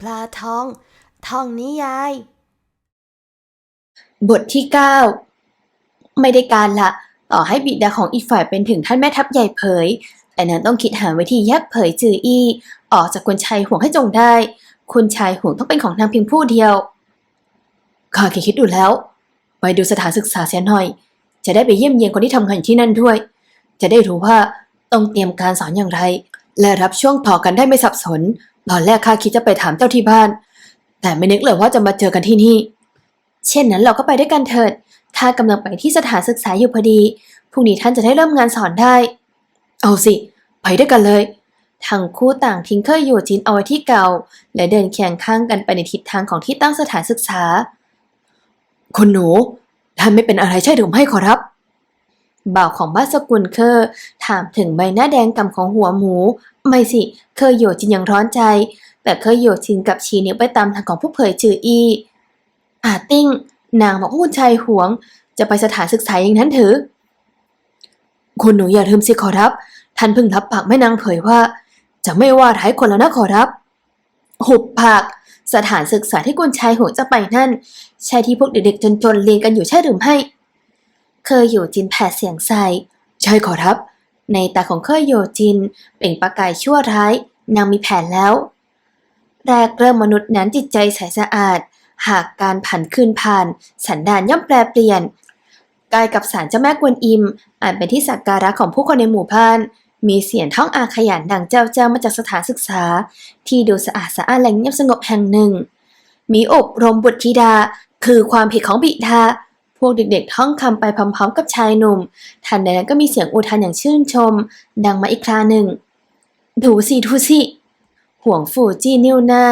ปลาทอง ทองนิยาย บทที่ 9 ไม่ได้การละ ต่อให้บิดาของอีกฝ่ายเป็นถึงท่านแม่ทัพใหญ่เผย แต่นางต้องคิดหาวิธีแยกเผยจืออี้ ออกจากคุณชายห่วงให้จงได้ คุณชายห่วงต้องเป็นของนางเพียงผู้เดียว ข้าแค่คิดดูแล้ว ไปดูสถานศึกษาเสียหน่อย จะได้ไปเยี่ยมเยียนคนที่ทำงานอยู่ที่นั่นด้วย จะได้รู้ว่าต้องเตรียมการสอนอย่างไร และรับช่วงต่อกันได้ไม่สับสน ตอนแรกข้าคิดจะไปถามเจ้าที่บ้าน แต่ไม่นึกเลยว่าจะมาเจอกันที่นี่ เช่นนั้นเราก็ไปด้วยกันเถิดถ้ากำลังไปที่สถานศึกษาอยู่พอดีพรุ่งนี้ท่านจะได้เริ่มงานสอนได้ เอาสิ ไปด้วยกันเลยทั้งคู่ต่างทิ้งเคยอยู่จินเอาไว้ที่เก่า และเดินเคียงข้างกันไปในทิศทางของที่ตั้งสถานศึกษา คุณหนูท่านไม่เป็นอะไรใช่หรือไม่ขอรับ บ่าวของบ้านสกุลเคอร์ถามถึงใบหน้าแดงกำของหัวหมู ไม่สิ เคยโยจินยังร้อนใจ แต่เคยโยจินกับชีนิ้วไปตามทางของผู้เผยจืออีอาติ้ง นางบอกว่าคุณชายหวง จะไปสถานศึกษาอย่างนั้นถือคุณหนูอย่าลืมสิขอรับ ท่านเพิ่งรับปากแม่นางเผยว่า จะไม่ว่าร้ายคนแล้วนะขอรับ หุบปาก สถานศึกษาที่คุณชายหวงจะไปนั่น ใช่ที่พวกเด็กๆจนๆเรียนกันอยู่ใช่หรือไม่ เคยอยู่จินแผดเสียงใส่ใช่ขอรับ ในตาของเคยโยจินเปล่งประกายชั่วร้าย นางมีแผนแล้ว แรกเริ่มมนุษย์นั้นจิตใจใสสะอาด หากการผันคืนผ่าน สันดานย่อมแปรเปลี่ยนกายกับสารเจ้าแม่กวนอิมอาจเป็นที่สักการะของผู้คนในหมู่บ้าน มีเสียงท่องอาขยันดังเจ้าเจ้ามาจากสถานศึกษา ที่ดูสะอาดสะอานและเงียบสงบแห่งหนึ่ง มีอบรมบุตรธิดา คือความผิดของบิดา พวกเด็กๆท่องคำไปพร้อมๆ กับชายหนุ่ม ทันใดนั้นก็มีเสียงอุทานอย่างชื่นชม ดังมาอีกคราหนึ่ง ดูสิดูสิ ห่วงฟูจี้นิ้วหน้า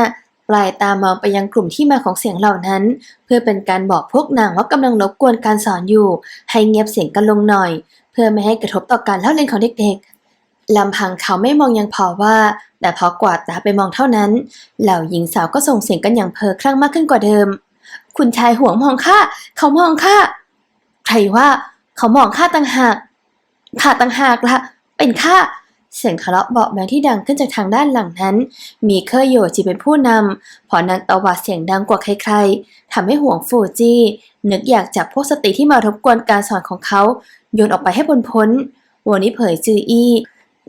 ปลายตามองไปยังกลุ่มที่มาของเสียงเหล่านั้น เพื่อเป็นการบอกพวกนางว่ากำลังรบกวนการสอนอยู่ ให้เงียบเสียงกันลงหน่อย เพื่อไม่ให้กระทบต่อการเล่าเรียนของเด็กๆ ลำพังเขาไม่มองยังพอว่า แต่พอกวาดตาไปมองเท่านั้น เหล่าหญิงสาวก็ส่งเสียงกันอย่างเพอคลั่งมากขึ้นกว่าเดิม คุณชายห่วงมองข้าเขามองข้าใครว่าเขามองข้าต่างหากข้าต่างหากละเป็นข้าเสียงทะเลาะเบาแวงที่ดังขึ้นจากทางด้านหลังนั้น มีเคยโยจิเป็นผู้นำพอนางตวาดเสียงดังกว่าใครๆทำให้ห่วงฟูจี้นึกอยากจับพวกสตรีที่มารบกวนการสอนของเขาโยนออกไปให้พ้นพ้นวันนี้เผยจืออี้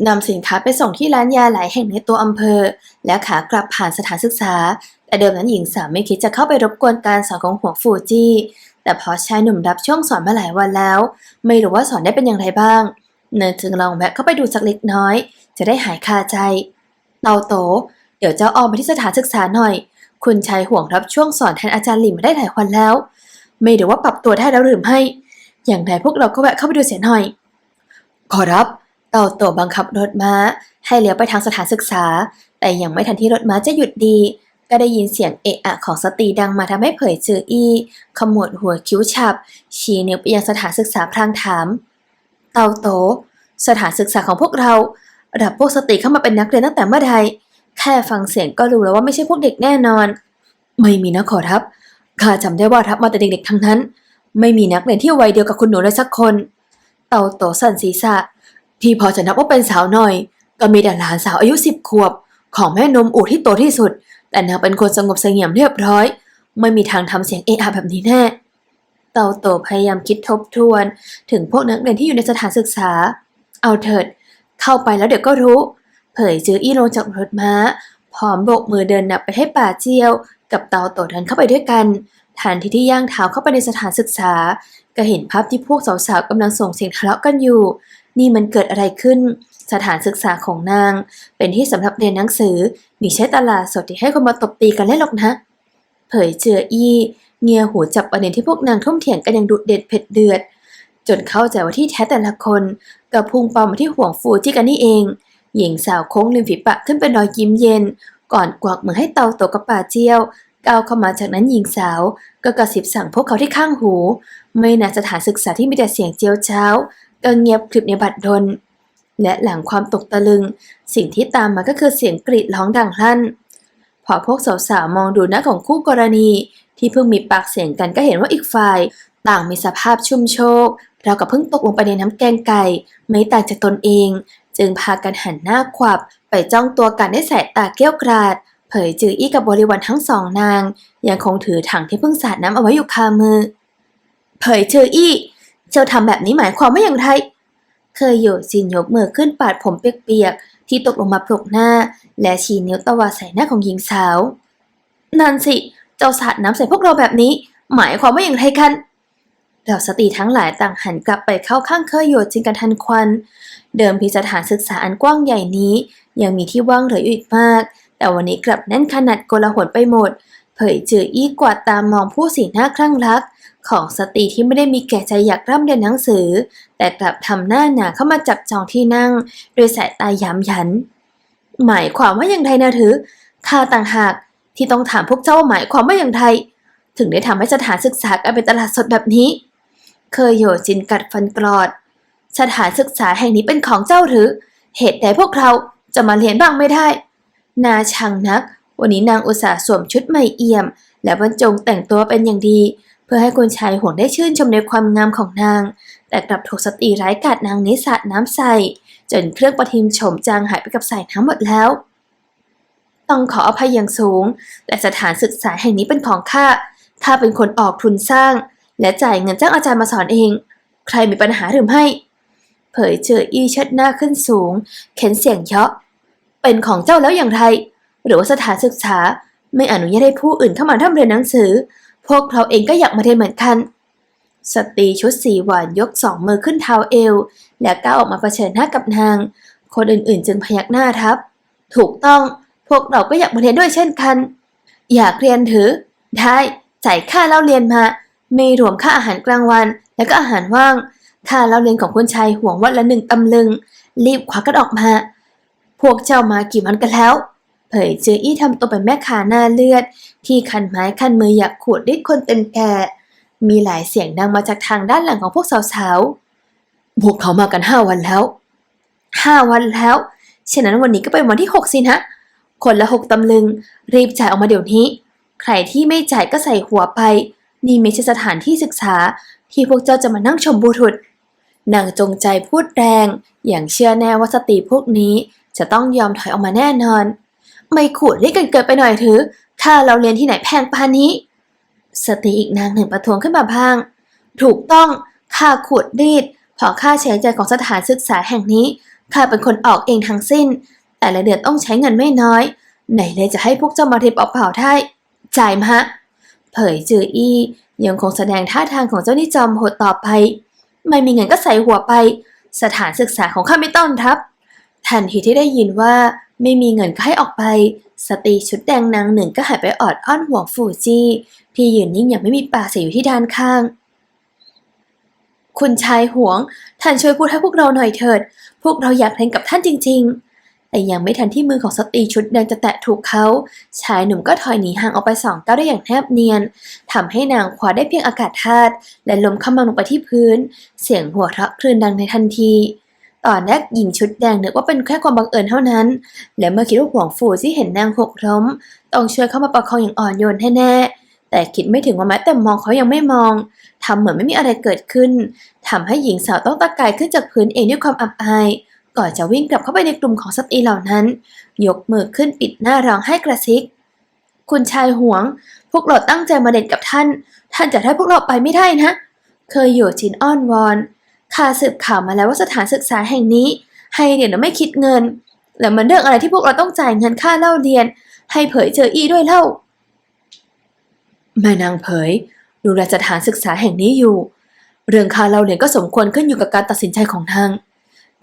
นำสินค้าไปส่งที่ร้านยาหลายแห่งในตัวอำเภอ และขากลับผ่านสถานศึกษา แต่เดิมนั้นหญิงสาวไม่คิดจะเข้าไปรบกวนการสอนของห่วฟูจี้ แต่พอชายหนุ่มรับช่วงสอนมาหลายวันแล้ว ไม่รู้ว่าสอนได้เป็นอย่างไรบ้าง เนินจึงลองแวะเข้าไปดูสักเล็กน้อย จะได้หายคาใจ เตาโต เดี๋ยวเจ้าออมไปที่สถานศึกษาหน่อย คุณชายห่วงรับช่วงสอนแทนอาจารย์หลิมมาได้หลายวันแล้ว ไม่รู้ว่าปรับตัวได้แล้วหรือไม่ อย่างไรพวกเราก็แวะเข้าไปดูเสียหน่อย ขอรับ ต่าโตบังคับรถม้า ให้เลี้ยวไปทางสถานศึกษา แต่ยังไม่ทันที่รถม้าจะหยุดดี ก็ได้ยินเสียงเอะอะของสตรีดังมาทำให้เผยจืออี้ขมวดหัวคิ้วฉับ ชี้นิ้วไปยังสถานศึกษาพลางถาม เต่าโต สถานศึกษาของพวกเรารับพวกสตรีเข้ามาเป็นนักเรียนตั้งแต่เมื่อใด แค่ฟังเสียงก็รู้แล้วว่าไม่ใช่พวกเด็กแน่นอน ไม่มีนะขอรับ ข้าจำได้ว่ารับมาแต่เด็กๆทั้งนั้น ไม่มีนักเรียนที่วัยเดียวกับคุณหนูเลยสักคน เต่าโตสั่นศีรษะ ที่พอจะนับว่าเป็นสาวหน่อย ก็มีแต่หลานสาวอายุสิบขวบ ของแม่นมอู่ที่โตที่สุด แต่นางเป็นคนสงบเสงี่ยมเรียบร้อย ไม่มีทางทำเสียงเอะอะแบบนี้แน่เต่าโตพยายามคิดทบทวน ถึงพวกนักเรียนที่อยู่ในสถานศึกษา เอาเถิด เข้าไปแล้วเดี๋ยวก็รู้ เผยจืออี้ลงจากรถม้าพร้อมโบกมือเดินนับไปให้ป่าเจียว กับเต่าโตเดินเข้าไปด้วยกันทันทีที่ย่างเท้าเข้าไปในสถานศึกษา ก็เห็นภาพที่พวกสาวๆกำลังส่งเสียงทะเลาะกันอยู่ นี่มันเกิดอะไรขึ้น สถานศึกษาของนาง เป็นที่สำหรับเรียนหนังสือมิใช่ตลาดสดที่ให้คนมาตบตีกันเล่นหรอกนะ เผยเจืออี้เงียหูจับประเด็นที่พวกนางทุ่มเถียงกันอย่างดุเด็ดเผ็ดเดือด จนเข้าใจว่าที่แท้แต่ละคนก็พุ่งเป้ามาที่ห่วงฟูจี้กันนี่เอง หญิงสาวโค้งริมฝีปากขึ้นเป็นรอยยิ้มเย็น ก่อนกวักมือให้เตาตกับป่าเจียวก้าวเข้ามาจากนั้นหญิงสาวก็กระซิบสั่งพวกเขาที่ข้างหู ไม่นาสถานศึกษาที่มีแต่เสียงเจียวเช้า ก็เงียบกริบในบัดดล และหลังความตกตะลึง สิ่งที่ตามมาก็คือเสียงกรีดร้องดังลั่น พอพวกสาวๆมองดูหน้าของคู่กรณี ที่เพิ่งมีปากเสียงกันก็เห็นว่าอีกฝ่าย ต่างมีสภาพชุ่มโชกเรากับเพิ่งตกลงไปในน้ำแกงไก่ ไม่ต่างจากตนเอง จึงพากันหันหน้าขวับ ไปจ้องตัวกันด้วยสายตาเกี้ยวกราด เผยจืออี้กับบริวารทั้งสองนาง ยังคงถือถังที่เพิ่งสาดน้ำเอาไว้อยู่คามือ เผยจืออี้ เจ้าทำแบบนี้หมายความว่าอย่างไร เคยอยู่จินยกมือขึ้นปาดผมเปียกๆ ที่ตกลงมาปลุกหน้า และชี้นิ้วตวาดใส่หน้าของหญิงสาว นั่นสิ เจ้าสาดน้ำใส่พวกเราแบบนี้ หมายความว่าอย่างไรกันเราสตรีทั้งหลายต่างหันกลับไปเข้าข้างเคยโยจินกันทันควัน เดิมพิสถานศึกษาอันกว้างใหญ่นี้ ยังมีที่ว่างเหลืออยู่อีกมาก แต่วันนี้กลับแน่นขนาดโกลาหลไปหมด เผยจืออี้กวาดตามองผู้สีหน้าคลั่งรัก ของสตรีที่ไม่ได้มีแก่ใจอยากร่ำเรียนหนังสือ แต่กลับทำหน้าหนาเข้ามาจับจองที่นั่ง โดยสายตาย้ำยัน หมายความว่าอย่างไรนะถือข้าต่างหากที่ต้องถามพวกเจ้าว่าหมายความว่าอย่างไรถึงได้ทำให้สถานศึกษากลายเป็นตลาดสดแบบนี้ เคยโยจินกัดฟันกรอด สถานศึกษาแห่งนี้เป็นของเจ้าหรือ เหตุใดพวกเราจะมาเรียนบ้างไม่ได้ นาชังนัก วันนี้นางอุตส่าห์สวมชุดใหม่เอี่ยม และบรรจงแต่งตัวเป็นอย่างดี เพื่อให้คุณชายห่วงได้ชื่นชมในความงามของนาง แต่กลับถูกสตรีร้ายกาจนางนิสาดน้ำใส่จนเครื่องประทิมโฉมจางหายไปกับสายน้ำหมดแล้ว ต้องขออภัยอย่างสูง แต่สถานศึกษาแห่งนี้เป็นของข้าข้าเป็นคนออกทุนสร้าง และจ่ายเงินจ้างอาจารย์มาสอนเอง ใครมีปัญหาหรือไม่เผยเจออี้เชิดหน้าขึ้นสูง เข็นเสียงเยาะเป็นของเจ้าแล้วอย่างไร หรือว่าสถานศึกษา ไม่อนุญาตให้ผู้อื่นเข้ามาร่ำเรียนหนังสือ พวกเราเองก็อยากมาเรียนเหมือนกันสตรีชุดสีหวานยกสองมือขึ้นเท้าเอว และก้าวออกมาเผชิญหน้ากับนาง คนอื่นๆ จึงพยักหน้าทับ ถูกต้องพวกเราก็อยากมาเรียนด้วยเช่นกัน อยากเรียนถือ ได้จ่ายค่าเล่าเรียนมา ไม่รวมค่าอาหารกลางวัน และก็อาหารว่าง ค่าเล่าเรียนของคุณชายห่วงวันละหนึ่งตำลึง รีบควักกันออกมา พวกเจ้ามากี่วันกันแล้ว เผยเจออี้ทำตัวเป็นแม่ค้าหน้าเลือด ที่คันไม้คันมืออยากขูดดิ้นคนเป็นแก่มีหลายเสียงดังมาจากทางด้านหลังของพวกสาวๆ พวกเขามากันห้าวันแล้วห้าวันแล้ว ฉะนั้นวันนี้ก็เป็นวันที่หกสินะ คนละหกตำลึง รีบจ่ายออกมาเดี๋ยวนี้ ใครที่ไม่จ่ายก็ใส่หัวไป นี่ไม่ใช่สถานที่ศึกษา ที่พวกเจ้าจะมานั่งชมบุรุษนางจงใจพูดแรง อย่างเชื่อแน่ว่าสตรีพวกนี้จะต้องยอมถอยออกมาแน่นอน ไม่ขูดรีดกันเกินไปหน่อยหรือถ้าเราเรียนที่ไหนแพงปานนี้ สตรีอีกนางหนึ่งประท้วงขึ้นมาพาง ถูกต้องค่าขูดรีดเพอค่าใช้จ่ายของสถานศึกษาแห่งนี้ข้าเป็นคนออกเองทั้งสิ้น แต่ละเดือนต้องใช้เงินไม่น้อย ไหนเลยจะให้พวกเจ้ามาเรียนเปล่าได้จ่ายมาฮะเผยจืออี้ยังคงแสดงท่าทางของเจ้านี่จอมโหดต่อไป ไม่มีเงินก็ใส่หัวไป สถานศึกษาของข้าไม่ต้อนรับทันทีที่ได้ยินว่า ไม่มีเงินก็ให้ออกไป สตรีชุดแดงนางหนึ่งก็หันไปออดอ้อนห่วงฟูจีที่ยืนนิ่งอย่างไม่มีปากเสียอยู่ที่ด้านข้าง คุณชายหวง ท่านช่วยพูดให้พวกเราหน่อยเถิด พวกเราอยากเรียนกับท่านจริง ๆ แต่ยังไม่ทันที่มือของสตรีชุดแดงจะแตะถูกเขา ชายหนุ่มก็ถอยหนีห่างออกไปสองก้าวได้อย่างแนบเนียนทำให้นางคว้าได้เพียงอากาศธาตุและล้มขมำลงไปที่พื้น เสียงหัวเราะคลื่นดังในทันที ตอนแรกหญิงชุดแดงนึกว่าเป็นแค่ความบังเอิญเท่านั้น และเมื่อคิดว่าห่วงฟูที่เห็นนางหกล้ม ต้องช่วยเข้ามาประคองอย่างอ่อนโยนแน่ แต่คิดไม่ถึงว่าแม้แต่มองเขายังไม่มองทำเหมือนไม่มีอะไรเกิดขึ้นทำให้หญิงสาวต้องตะกายขึ้นจากพื้นเองด้วยความอับอาย ก่อนจะวิ่งกลับเข้าไปในกลุ่มของสตรีเหล่านั้น ยกมือขึ้นปิดหน้าร้องให้กระซิก คุณชายหวง พวกเราตั้งใจมาเด็ดกับท่าน ท่านจะให้พวกเราไปไม่ได้นะ เคยอยู่จินอ้อนวอน ข้าสืบข่าวมาแล้วว่าสถานศึกษาแห่งนี้ ให้เรียนโดยไม่คิดเงิน แล้วมันเรื่องอะไรที่พวกเราต้องจ่ายเงินค่าเล่าเรียน ให้เผยเจออีด้วยเล่าแม่นางเผย ดูแลสถานศึกษาแห่งนี้อยู่ เรื่องค่าเล่าเรียนก็สมควรขึ้นอยู่กับการตัดสินใจของนาง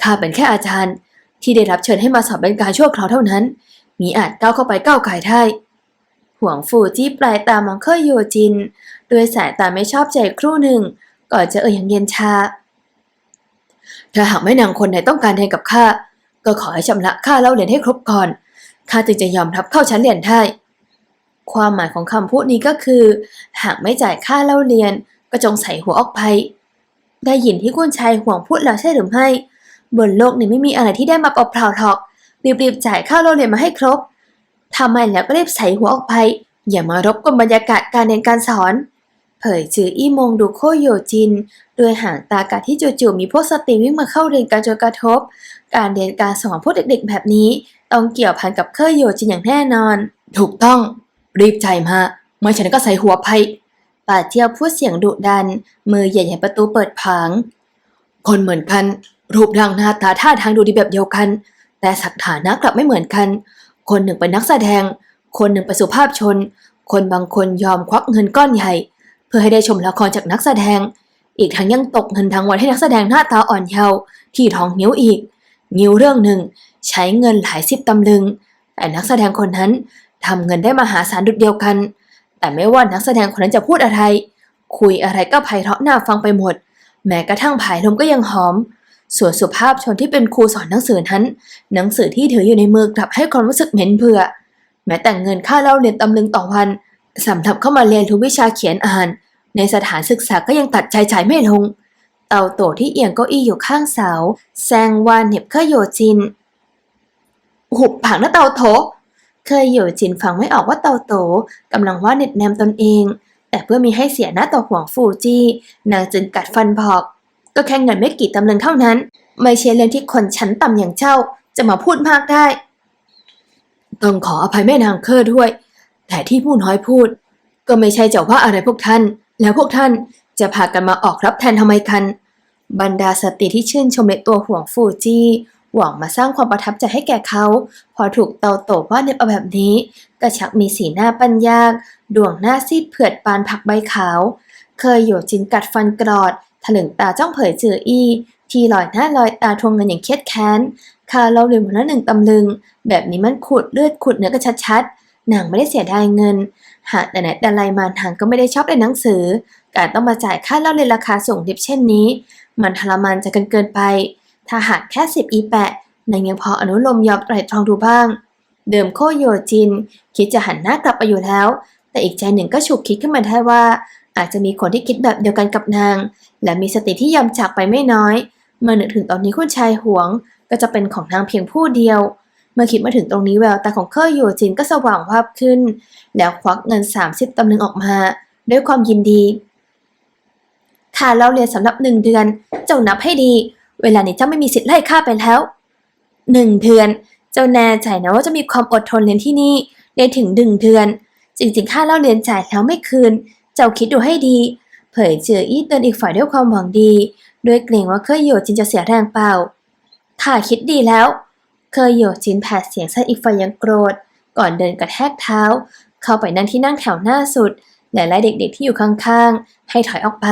ข้าเป็นแค่อาจารย์ที่ได้รับเชิญให้มาสอบเป็นการชั่วคราวเท่านั้น มีอาจก้าวเข้าไปก้าวไก่ได้ ห่วงฟูจี้ปลายตามองเคยโยจิน ด้วยสายตาไม่ชอบใจครู่หนึ่ง ก่อนจะเอ่ยอย่างเย็นชา ถ้าหากแม่นางคนไหนต้องการเรียนกับข้าก็ขอให้ชำระค่าเล่าเรียนให้ครบก่อนข้าจึงจะยอมรับเข้าชั้นเรียนได้ ความหมายของคำพูดนี้ก็คือ หากไม่จ่ายค่าเล่าเรียน ก็จงใส่หัวออกไป ได้ยินที่คุณชายห่วงพูดแล้วใช่หรือไม่ บนโลกนี้ไม่มีอะไรที่ได้มาเปล่าๆหรอก รีบๆจ่ายค่าเล่าเรียนมาให้ครบทำไมแล้วก็รีบใส่หัวออกไป อย่ามารบกวนบรรยากาศการเรียนการสอน เเผยจืออี้มงดูโคโยจินด้วยหางตากาที่จู่ๆมีพวกสตรีวิ่งมาเข้าเรียนการจนกระทบ การเรียนการสอนพวกเด็กๆ แบบนี้ ต้องเกี่ยวพันกับเคยโยจินอย่างแน่นอน ถูกต้อง รีบใจมาไม่ฉันก็ใส่หัวไปป่าเจียวพูดเสียงดุดัน มือใหญ่ๆประตูเปิดผางคนเหมือนกัน รูปร่างหน้าตาท่าทางดูดีแบบเดียวกัน แต่สักฐานะกลับไม่เหมือนกัน คนหนึ่งเป็นนักแสดง คนหนึ่งเป็นสุภาพชน คนบางคนยอมควักเงินก้อนใหญ่เพื่อให้ได้ชมละครจากนักแสดง อีกทั้งยังตกเงินทั้งวันให้นักแสดงหน้าตาอ่อนเยาว์ที่ท้องนิ้วอีก นิ้วเรื่องหนึ่ง ใช้เงินหลายสิบตำลึง แต่นักแสดงคนนั้นทำเงินได้มหาศาลดุดเดียวกัน แต่ไม่ว่านักแสดงคนนั้นจะพูดอะไร คุยอะไรก็ไพเราะน่าฟังไปหมด แม้กระทั่งผายลมก็ยังหอม ส่วนสุภาพชนที่เป็นครูสอนหนังสือนั้น หนังสือที่ถืออยู่ในมือกลับให้ความรู้สึกเหม็นเบื่อ แม้แต่เงินค่าเล่าเรียนตำลึงต่อวันสำหรับเข้ามาเรียนรู้วิชาเขียนอ่าน ในสถานศึกษาก็ยังตัดใจจ่ายไม่ลง เต่าโตที่เอียงเก้าอี้อยู่ข้างเสาแซงวานเห็บเคยโยจิน หุบผังนะเต่าโถ เคยโยจินฟังไม่ออกว่าเต่าโตกำลังว่าเน็ตแนมตนเอง แต่เพื่อมีให้เสียหน้าต่อห่วงฟูจีนางจึงกัดฟันบอก ก็แค่เงินไม่กี่ตำลึงเท่านั้น ไม่ใช่เรื่องที่คนชั้นต่ำอย่างเจ้าจะมาพูดมากได้ ต้องขออภัยแม่นางเคอด้วย แต่ที่ผู้น้อยพูด ก็ไม่ใช่จะว่าอะไรพวกท่าน แล้วพวกท่านจะพากันมาออกรับแทนทำไมกัน บรรดาสตรีที่ชื่นชมในตัวห่วงฟูจีหวังมาสร้างความประทับใจให้แก่เขา พอถูกเตาโตว่าเนบเอาแบบนี้ก็ชักมีสีหน้าปัญญากดวงหน้าซีดเผือดปานผักใบขาว เคยอยู่จินกัดฟันกรอดถลึงตาจ้องเผยเจืออี้ ที่ลอยหน้าลอยตาทวงเงินอย่างเครียดแค้นคาเราลืมหมดละหนึ่งตำลึง แบบนี้มันขูดเลือดขูดเนื้อกันชัดๆนางไม่ได้เสียดายเงิน หากแต่ไหนแต่ไรมานางก็ไม่ได้ชอบเรียนหนังสือ การต้องมาจ่ายค่าเล่าเรียนราคาสูงดิบเช่นนี้ มันทรมานใจกันเกินไป ถ้าหากแค่สิบอีแปะนางยังพออนุโลมยอมไตรตรองดูบ้าง เดิมโคโยจิน คิดจะหันหน้ากลับไปอยู่แล้ว แต่อีกใจหนึ่งก็ฉุกคิดขึ้นมาได้ว่า อาจจะมีคนที่คิดแบบเดียวกันกับนาง และมีสติที่ยอมจากไปไม่น้อย เมื่อนึกถึงตอนนี้คุณชายหวง ก็จะเป็นของนางเพียงผู้เดียว เมื่อคิดมาถึงตรงนี้แววตาของเคอโยจินก็สว่างวาบขึ้น แล้วควักเงิน 30ตำลึงออกมา ด้วยความยินดี ค่าเราเรียนสำหรับหนึ่งเดือน เจ้านับให้ดี เวลานี้เจ้าไม่มีสิทธิ์ไล่ข้าไปแล้วหนึ่งเดือน เจ้าแน่ใจนะว่าจะมีความอดทนเรียนที่นี่ได้ถึงหนึ่งเดือน จริงๆค่าเล่าเรียนจ่ายแล้วไม่คืน เจ้าคิดดูให้ดี เผยเจออี้เตือนอีกฝ่ายด้วยความหวังดี ด้วยเกรงว่าเคยโยจินจะเสียแรงเปล่าข้าคิดดีแล้ว เคยโยจินแผดเสียงใส่อีกฝ่ายอยังโกรธ ก่อนเดินกระแทกเท้า เข้าไปนั่งที่นั่งแถวหน้าสุด และไล่เด็กๆที่อยู่ข้างๆ ให้ถอยออกไป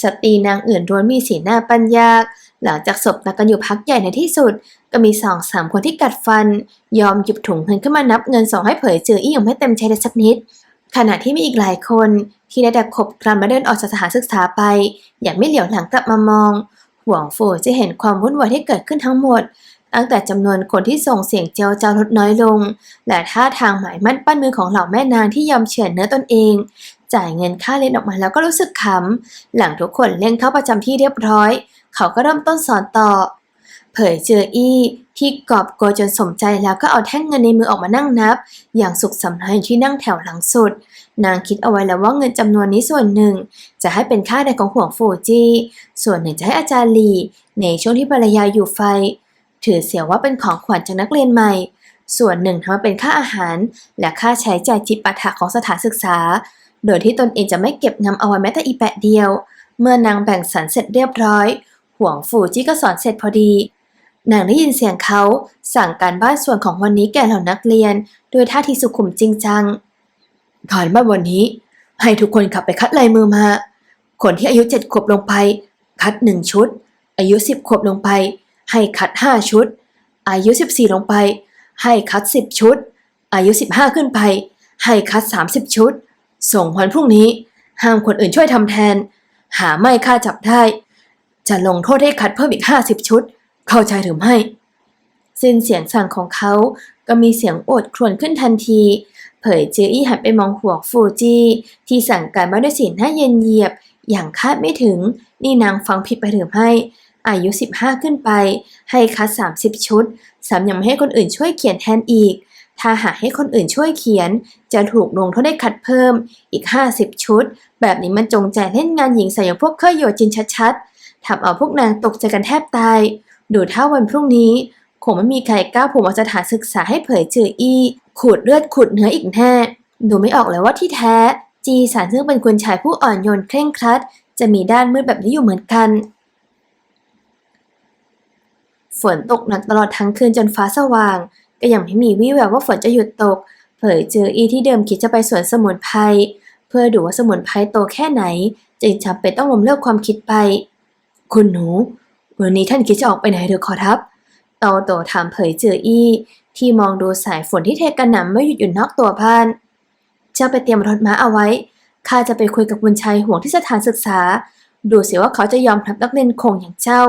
สตรีนางอื่นล้วนมีสีหน้าปัญญาก หลังจากศพตากันอยู่พักใหญ่ในที่สุด ก็มีสองสามคนที่กัดฟัน ยอมหยิบถุงเงินขึ้นมานับเงินส่งให้เผยเจออี้อย่างไม่เต็มใจเลยสักนิด ขณะที่มีอีกหลายคนที่ได้แต่ขบกรำมาเดินออกจากสถานศึกษาไป อย่างไม่เหลียวหลังกลับมามองหวงฟูจะเห็นความวุ่นวายที่เกิดขึ้นทั้งหมด ตั้งแต่จำนวนคนที่ส่งเสียงเจียวจาลดน้อยลง และท่าทางหมายมั่นปั้นมือของเหล่าแม่นางที่ยอมเฉือนเนื้อตนเอง จ่ายเงินค่าเรียนออกมาแล้วก็รู้สึกขำ หลังทุกคนเล่นเข้าประจำที่เรียบร้อย เขาก็เริ่มต้นสอนต่อ เผยเจออี้ที่กอบโกยจนสมใจแล้วก็เอาแท่งเงินในมือออกมานั่งนับ อย่างสุขสำราญที่นั่งแถวหลังสุด นางคิดเอาไว้แล้วว่าเงินจำนวนนี้ส่วนหนึ่ง จะให้เป็นค่าแรงของห่วงฟูจีส่วนหนึ่งจะให้อาจารย์ลีในช่วงที่ภรรยาอยู่ไฟ ถือเสียว่าเป็นของขวัญจากนักเรียนใหม่ ส่วนหนึ่งทำมาเป็นค่าอาหาร และค่าใช้จ่ายจิปาถะของสถานศึกษา โดยที่ตนเองจะไม่เก็บงำเอาไว้แม้แต่อีแปะเดียว เมื่อนางแบ่งสรรเสร็จเรียบร้อย ห่วงฟูจี้ก็สอนเสร็จพอดีนางได้ยินเสียงเขาสั่งการบ้านส่วนของวันนี้แก่เหล่านักเรียนด้วยท่าทีสุขุมจริงจังการบ้านวันนี้ ให้ทุกคนขับไปคัดลายมือมา คนที่อายุเจ็ดขวบลงไป คัดหนึ่งชุด อายุสิบขวบลงไป ให้คัดห้าชุด อายุสิบสี่ลงไป ให้คัดสิบชุด อายุสิบห้าขึ้นไป ให้คัดสามสิบชุด ส่งวันพรุ่งนี้ ห้ามคนอื่นช่วยทำแทน หาไม่ค่าจับได้ จะลงโทษให้คัดเพิ่มอีกห้าสิบชุด เข้าใจหรือไม่สิ้นเสียงสั่งของเขาก็มีเสียงโอดครวญขึ้นทันที เผยเจออี้หันไปมองหัวฟูจีที่สั่งการมาด้วยสีหน้าเย็นเยียบ อย่างคาดไม่ถึง นี่นางฟังผิดไปหรือไม่ อายุ 15 ขึ้นไป ให้คัด 30 ชุดสามยังไม่ให้คนอื่นช่วยเขียนแทนอีก ถ้าหากให้คนอื่นช่วยเขียน จะถูกลงโทษได้คัดเพิ่มอีก 50 ชุด แบบนี้มันจงใจเล่นงานหญิงใส่อย่างพวกเคยโยจินชัดๆทำเอาพวกนางตกใจกันแทบตาย ดูถ้าวันพรุ่งนี้ คงไม่มีใครกล้าผูกมาสถานศึกษาให้เผยเจออี้ขูดเลือดขูดเนื้ออีกแน่ดูไม่ออกเลยว่าที่แท้จีสารซึ่งเป็นคุณชายผู้อ่อนโยนเคร่งครัด จะมีด้านมืดแบบนี้อยู่เหมือนกัน ฝนตกหนักตลอดทั้งคืนจนฟ้าสว่าง ก็ยังไม่มีวี่แววว่าฝนจะหยุดตก เผยเจออีที่เดิมคิดจะไปสวนสมุนไพรเพื่อดูว่าสมุนไพรโตแค่ไหน จึงจำเป็นต้องล้มเลิกความคิดไป คุณหนู วันนี้ท่านคิดจะออกไปไหนหรือขอรับเตโตถามเผยเจออี้ที่มองดูสายฝนที่เทกระหน่ำไม่หยุดอยู่นอกตัวบ้าน เจ้าไปเตรียมรถม้าเอาไว้ ข้าจะไปคุยกับบุญชัยห่วงที่สถานศึกษา ดูสิว่าเขาจะยอมรับนักเรียนคงอย่างเจ้า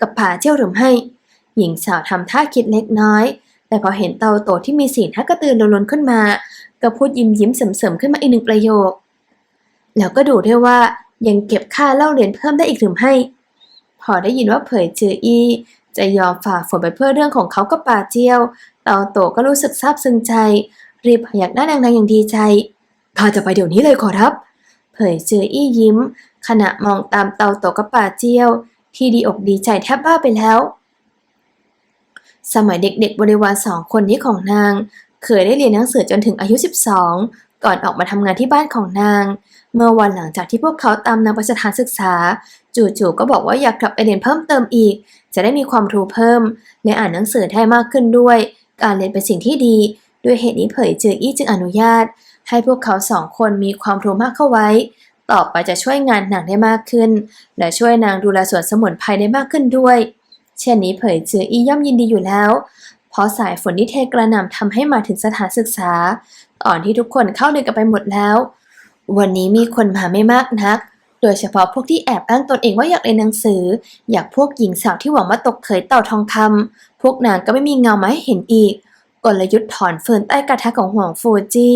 กับผาเจ้าหรือไม่ หญิงสาวทำท่าคิดเล็กน้อย แต่พอเห็นเตาโตที่มีสีหน้ากระตือรือร้นขึ้นมา ก็พูดยิ้มยิ้มเสริมๆขึ้นมาอีกหนึ่งประโยค แล้วก็ดูด้วยว่ายังเก็บค่าเล่าเรียนเพิ่มได้อีกหรือไม่พอได้ยินว่าเผยเจออีจะยอมฝ่าฝนไปเพื่อเรื่องของเขากับป่าเจียว เตาโตก็รู้สึกซาบซึ้งใจ รีบพยักหน้าดังๆอย่างดีใจข้าจะไปเดี๋ยวนี้เลยขอรับ เผยเจออี้ยิ้ม ขณะมองตามเตาโตกับป่าเจียว ที่ดีอกดีใจแทบบ้าไปแล้ว สมัยเด็กๆบริวารสองคนนี้ของนาง เคยได้เรียนหนังสือจนถึงอายุ 12 ก่อนออกมาทำงานที่บ้านของนาง เมื่อวันหลังจากที่พวกเขาตามนางไปสถานศึกษา จู่ๆก็บอกว่าอยากกลับไปเรียนเพิ่มเติมอีก จะได้มีความรู้เพิ่ม และอ่านหนังสือได้มากขึ้นด้วย การเรียนเป็นสิ่งที่ดี ด้วยเหตุนี้เผยเจออี้จึงอนุญาต ให้พวกเขาสองคนมีความรู้มากเข้าไว้ ต่อไปจะช่วยงานหนังได้มากขึ้น และช่วยนางดูแลสวนสมุนไพรได้มากขึ้นด้วย เช่นนี้เผยเจออี้ย่อมยินดีอยู่แล้ว เพราะสายฝนที่เทกระหน่ำทำให้มาถึงสถานศึกษาก่อนที่ทุกคนเข้าเดินกันไปหมดแล้ว วันนี้มีคนมาไม่มากนัก โดยเฉพาะพวกที่แอบอ้างตนเองว่าอยากเรียนหนังสือ อยากพวกหญิงสาวที่หวังว่าตกเขยเต่าทองคำพวกนางก็ไม่มีเงามาให้เห็นอีกกลยุทธ์ถอนเฟินใต้กระทะของห่วงฟูจิ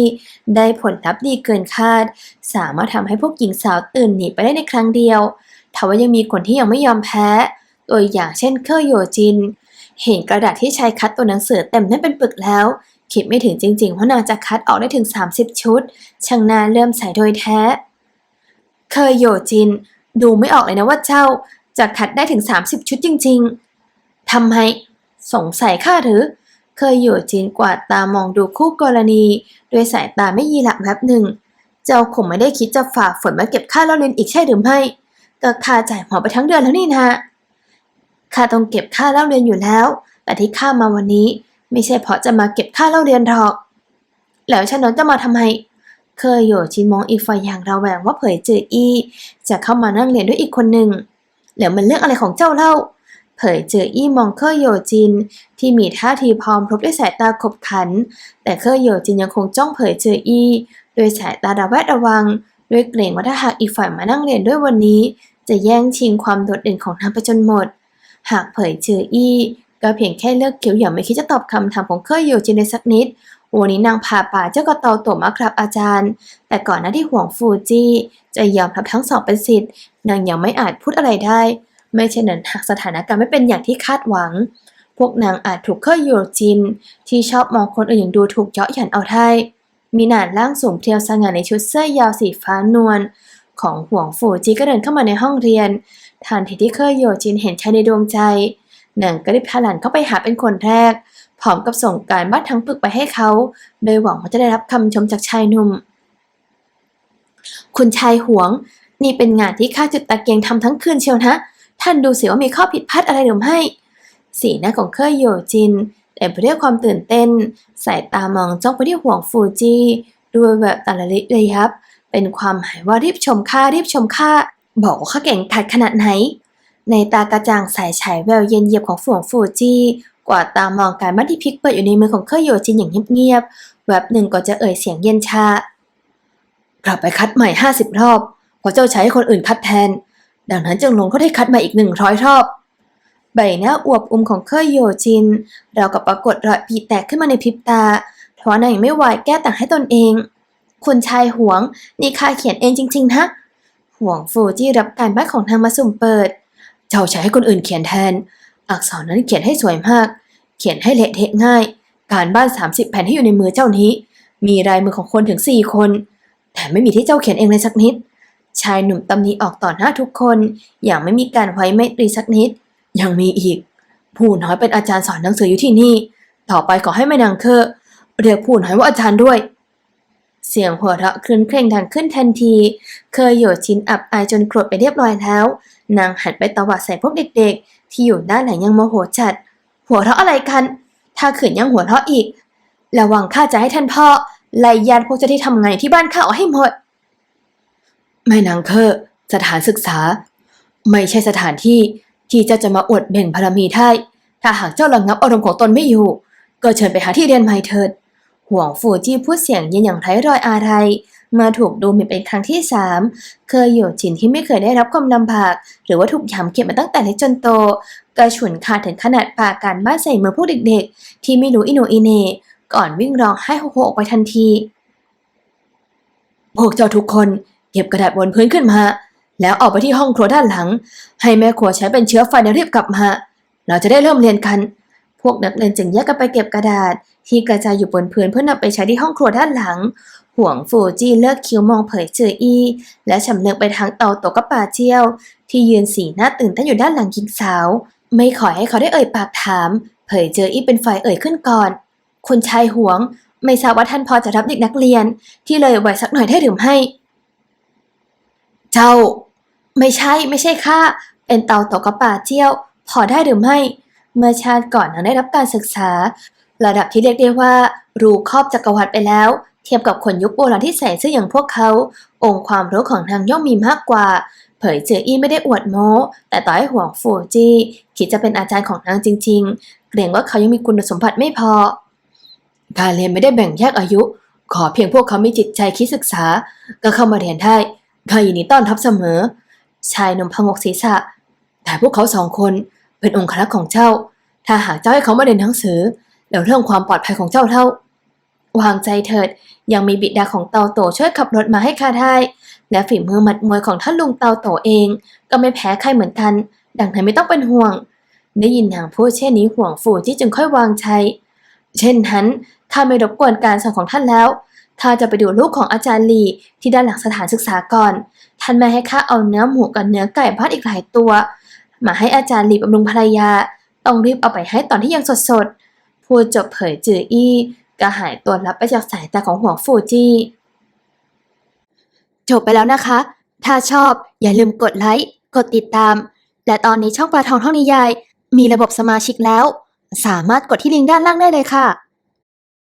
ได้ผลลัพธ์ดีเกินคาด สามารถทำให้พวกหญิงสาวตื่นหนีไปได้ในครั้งเดียวทว่ายังมีคนที่ยังไม่ยอมแพ้ ตัวอย่างเช่นเคอโยจิน เห็นกระดาษที่ใช้คัดตัวหนังสือเต็มแน่นเป็นปึกแล้ว คิดไม่ถึงจริงๆว่านางจะคัดออกได้ถึง 30 ชุด ช่างน่าเลื่อมใสโดยแท้ เคยโยจิน ดูไม่ออกเลยนะว่าเจ้าจะคัดได้ถึง 30 ชุดจริง ๆทำไมสงสัยข้าหรือ เคยโยจินกวาดตามองดูคู่กรณีด้วยสายตาไม่ยีหลักแป๊บหนึ่ง เจ้าคงไม่ได้คิดจะฝากฝนมาเก็บค่าเล่าเรียนอีกใช่หรือไม่ก็ค่าจ่ายหมอไปทั้งเดือนแล้วนี่นะ ข้าต้องเก็บค่าเล่าเรียนอยู่แล้ว แต่ที่ข้ามาวันนี้ ไม่ใช่เพราะจะมาเก็บค่าเล่าเรียนหรอก แล้วฉันนั้นจะมาทำไม เคยโยชินมองอีกฝ่ายอย่างระแวงว่าเผยเจออี้ จะเข้ามานั่งเรียนด้วยอีกคนหนึ่งแล้วมันเรื่องอะไรของเจ้าเล่า เผยเจออี้มองเคยโยจิน ที่มีท่าทีพร้อมพรบด้วยสายตาขบขัน แต่เคยโยจินยังคงจ้องเผยเจออี้ด้วยสายตาระแวดระวัง ด้วยเกรงว่าถ้าหากอีกฝ่ายมานั่งเรียนด้วยวันนี้ จะแย่งชิงความโดดเด่นของนางไปจนหมด หากเผยเจออี้ก็เพียงแค่เลือกเขียวอย่างไม่คิดจะตอบคำถามของเคยโยจินเลยสักนิด วันนี้นางพาป่าเจ้ากระเตาตัวมาครับอาจารย์ แต่ก่อนหน้าที่ห่วงฟูจิจะยอมรับทั้งสองเป็นสิทธิ์นางยังไม่อาจพูดอะไรได้ ไม่เช่นนั้นหากสถานการณ์ไม่เป็นอย่างที่คาดหวัง พวกนางอาจถูกเคยโยจิน ที่ชอบมองคนอื่นอย่างดูถูกเยาะหยันเอาได้มีหนานร่างสูงเพรียวสง่าในชุดเสื้อยาวสีฟ้านวล ของห่วงฟูจิก็เดินเข้ามาในห้องเรียนทันทีที่เคยโยจินเห็นชายในดวงใจหนางก็รีบพาหลานเข้าไปหาเป็นคนแรก พร้อมกับส่งการบ้านทั้งปึกไปให้เขา โดยหวังว่าจะได้รับคำชมจากชายหนุ่ม คุณชายหวง นี่เป็นงานที่ข้าจุดตะเกียงทำทั้งคืนเชียวนะ ท่านดูสิว่ามีข้อผิดพลาดอะไรหรือไม่ สีหน้าของเคยโยจินแต่ไปด้วยความตื่นเต้น สายตามองจ้องไปที่ห่วงฟูจิด้วยแบบตาละลิระยับ เป็นความหมายว่ารีบชมข้ารีบชมข้าบอกว่าข้าเก่งขัดขนาดไหน ในตากระจ่างใสฉายแววเย็นเยียบของฝ่วงฟูจิกว่าตามองการบ้านที่พลิกเปิดอยู่ในมือของเคยโยจินอย่างเงียบๆแวบหนึ่งก็จะเอ่ยเสียงเย็นชากลับไปคัดใหม่ห้าสิบรอบพราะเจ้าใช้ให้คนอื่นคัดแทน ดังนั้นจึงลงก็ได้คัดมาอีกหนึ่งร้อยรอบใบหน้าอวบอุ่มของเคยโยจิน เรากับปรากฏรอยปีแตกขึ้นมาในพริบตาเพราะนางยังไม่ไหวแก้ต่างให้ตนเอง คุณชายหวง นี่ข้าเขียนเองจริง ๆ นะ หวงฟูจี้รับการบ้านของทางมาสุ่มเปิด เจ้าใช้ให้คนอื่นเขียนแทน อักษรนั้นเขียนให้สวยมาก เขียนให้เละเทะง่าย การบ้าน 30 แผ่นที่อยู่ในมือเจ้านี้ มีรายมือของคนถึง 4 คน แต่ไม่มีที่เจ้าเขียนเองเลยสักนิด ชายหนุ่มตำหนิออกต่อหน้าทุกคน อย่างไม่มีการไว้เมตรีสักนิด ยังมีอีก ผู้น้อยเป็นอาจารย์สอนหนังสืออยู่ที่นี่ ต่อไปขอให้แม่นางเคอเรียกผู้น้อยว่าอาจารย์ด้วย เสียงหัวเราะคลื่นเคร่งดังขึ้นทันที เคยโยชินอับอายจนโกรธไปเรียบร้อยแล้ว นางหันไปตวาดใส่พวกเด็กๆ ที่อยู่ด้านหลังยังโมโหจัด หัวเราะอะไรกัน ถ้าขืนยังหัวเราะอีก ระวังข้าจะให้ท่านพ่อไล่ญาติพวกเจ้าที่ทำงานที่บ้านข้าออกให้หมดแม่นางเคอสถานศึกษา ไม่ใช่สถานที่ที่เจ้าจะมาอวดเบ่งพารมีได้ถ้าหากเจ้าระงับอารมณ์ของตนไม่อยู่ ก็เชิญไปหาที่เรียนใหม่เถิด ห่วงฟูจี้พูดเสียงเย็นอย่างไร้รอยอะไรเมื่อถูกดูหมิ่นเป็นครั้งที่สามเคยอยู่จินที่ไม่เคยได้รับความลำบาก หรือว่าถูกยำเก็บมาตั้งแต่เล็กจนโต กระฉุนขาดถึงขนาดปากการบ้านใส่มือพวกเด็กๆ ที่ไม่รู้อิโนอิเน ก่อนวิ่งร้องไห้โฮโฮออกไปทันที พวกเจ้าทุกคนเก็บกระดาษบนพื้นขึ้นมา แล้วออกไปที่ห้องครัวด้านหลัง ให้แม่ครัวใช้เป็นเชื้อไฟแล้วรีบกลับมา เราจะได้เริ่มเรียนกัน พวกนักเรียนจึงแยกกันไปเก็บกระดาษ ที่กระจายอยู่บนพื้นเพื่อนำไปใช้ที่ห้องครัวด้านหลัง ห่วงฟูจี้เลิกคิ้วมองเผยเจออี้และชำเลืองไปทางเตาโตกกับป่าเจียว ที่ยืนสีหน้าตื่นเต้นอยู่ด้านหลังหญิงสาว ไม่ขอให้เขาได้เอ่ยปากถาม เผยเจออี้เป็นฝ่ายเอ่ยขึ้นก่อน คุณชายห่วง ไม่ทราบว่าท่านพอจะรับเด็กนักเรียน ที่เลยไหวสักหน่อยได้หรือไม่เจ้า ไม่ใช่ไม่ใช่ข้าเป็นเตาตกกระป่าเจียว พอได้หรือไม่ เมื่อชาติก่อนนางได้รับการศึกษา ระดับที่เรียกได้ว่า รู้ครอบจักรวรรดิไปแล้ว เทียบกับคนยุคโบราณที่ใส่เสื้ออย่างพวกเขา องค์ความรู้ของนางย่อมมีมากกว่า เผยเจออี้ไม่ได้อวดโม้ แต่ต่อให้ห่วงฟูจี้คิดจะเป็นอาจารย์ของนางจริง ๆ เกรงว่าเขายังมีคุณสมบัติไม่พอการเรียนไม่ได้แบ่งแยกอายุ ขอเพียงพวกเขามีจิตใจคิดศึกษา ก็เข้ามาเรียนได้ข้ายินดีต้อนรับเสมอ ชายหนุ่มพงกศีรษะ แต่พวกเขาสองคน เป็นองค์ครักษ์ของเจ้า ถ้าหากเจ้าให้เขามาเรียนหนังสือ แล้วเรื่องความปลอดภัยของเจ้าเท่า วางใจเถิด ยังมีบิดาของเตาโตช่วยขับรถมาให้ข้าได้ และฝีมือมัดมวยของท่านลุงเตาโตเอง ก็ไม่แพ้ใครเหมือนกัน ดังนั้นไม่ต้องเป็นห่วง ได้ยินนางพูดเช่นนี้ห่วงฟูที่จึงค่อยวางใจ เช่นนั้นข้าไม่รบกวนการสอนของท่านแล้วข้าจะไปดูลูกของอาจารย์ลีที่ด้านหลังสถานศึกษาก่อน ท่านแม่ให้ข้าเอาเนื้อหมูกับเนื้อไก่บ้านอีกหลายตัว มาให้อาจารย์ลีบำรุงภรรยา ต้องรีบเอาไปให้ตอนที่ยังสดๆพูดจบเผยจืออี้ก็หายตัวลับไปจากสายตาของห่วงฟูจีจบไปแล้วนะคะ ถ้าชอบอย่าลืมกดไลค์ กดติดตาม และตอนนี้ช่องปลาทองท่องนิยาย มีระบบสมาชิกแล้ว สามารถกดที่ลิงก์ด้านล่างได้เลยค่ะ